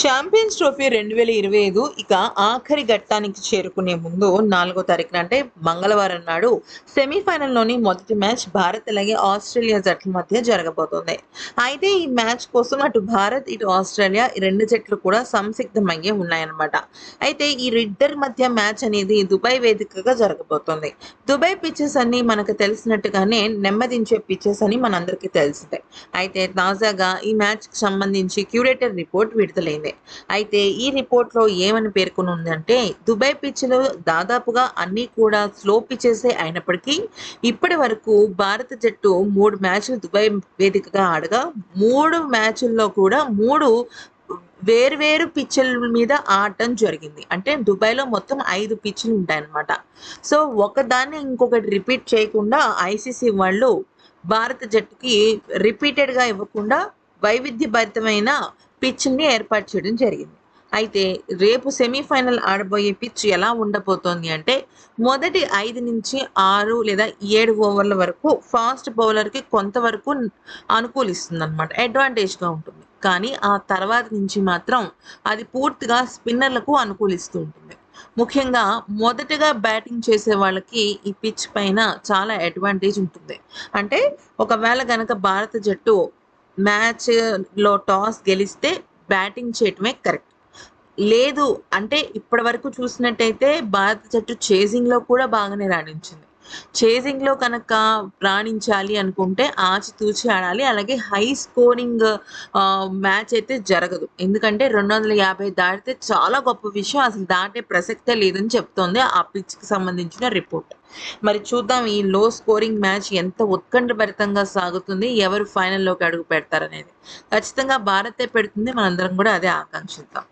Champions trophy రెండు వేల ఇరవై ఐదు ఇక ఆఖరి ఘట్టానికి చేరుకునే ముందు నాలుగో తారీఖున అంటే మంగళవారం నాడు సెమీఫైనల్లోని మొదటి మ్యాచ్ భారత్ అలాగే ఆస్ట్రేలియా జట్ల మధ్య జరగబోతోంది. అయితే ఈ మ్యాచ్ కోసం అటు భారత్ ఇటు ఆస్ట్రేలియా ఈ రెండు జట్లు కూడా సంసిగ్ధమయ్యే ఉన్నాయన్నమాట. అయితే ఈ ఇద్దరి మధ్య మ్యాచ్ అనేది దుబాయ్ వేదికగా జరగబోతోంది. దుబాయ్ పిచ్చెస్ అన్ని మనకు తెలిసినట్టుగానే నెమ్మదించే పిచ్చెస్ అని మనందరికీ తెలిసిందే. అయితే తాజాగా ఈ మ్యాచ్కి సంబంధించి క్యూరేటర్ రిపోర్ట్ విడుదలైంది. అయితే ఈ రిపోర్ట్లో ఏమని పేర్కొని ఉందంటే దుబాయ్ పిచ్లు దాదాపుగా అన్నీ కూడా స్లో పిచ్చేసే అయినప్పటికీ ఇప్పటి వరకు భారత జట్టు మూడు మ్యాచ్లు దుబాయ్ వేదికగా ఆడగా మూడు మ్యాచ్ల్లో కూడా మూడు వేర్వేరు పిచ్చుల మీద ఆడటం జరిగింది. అంటే దుబాయ్లో మొత్తం ఐదు పిచ్చులు ఉంటాయన్నమాట. సో ఒకదాన్ని ఇంకొకటి రిపీట్ చేయకుండా ఐసీసీ వాళ్ళు భారత జట్టుకి రిపీటెడ్గా ఇవ్వకుండా వైవిధ్యభరితమైన పిచ్ని ఏర్పాటు చేయడం జరిగింది. అయితే రేపు సెమీఫైనల్ ఆడబోయే పిచ్ ఎలా ఉండబోతోంది అంటే మొదటి ఐదు నుంచి ఆరు లేదా ఏడు ఓవర్ల వరకు ఫాస్ట్ బౌలర్కి కొంతవరకు అనుకూలిస్తుంది అనమాట అడ్వాంటేజ్గా ఉంటుంది. కానీ ఆ తర్వాత నుంచి మాత్రం అది పూర్తిగా స్పిన్నర్లకు అనుకూలిస్తూ ఉంటుంది. ముఖ్యంగా మొదటగా బ్యాటింగ్ చేసే వాళ్ళకి ఈ పిచ్ పైన చాలా అడ్వాంటేజ్ ఉంటుంది. అంటే ఒకవేళ కనుక భారత జట్టు మ్యాచ్లో టాస్ గెలిస్తే బ్యాటింగ్ చేయటమే కరెక్ట్. లేదు అంటే ఇప్పటి వరకు చూసినట్టయితే భారత జట్టు చేజింగ్లో కూడా బాగానే రాణించింది. చేజింగ్లో కనుక రాణించాలి అనుకుంటే ఆచితూచి ఆడాలి. అలాగే హై స్కోరింగ్ మ్యాచ్ అయితే జరగదు. ఎందుకంటే రెండు వందల యాభై దాటితే చాలా గొప్ప విషయం. అసలు దాటే ప్రసక్తే లేదని చెప్తోంది ఆ పిచ్కి సంబంధించిన రిపోర్ట్. మరి చూద్దాం ఈ లో స్కోరింగ్ మ్యాచ్ ఎంత ఉత్కంఠభరితంగా సాగుతుంది ఎవరు ఫైనల్లోకి అడుగు పెడతారనేది. ఖచ్చితంగా భారతే పెడుతుంది. మనందరం కూడా అదే ఆకాంక్షిద్దాం.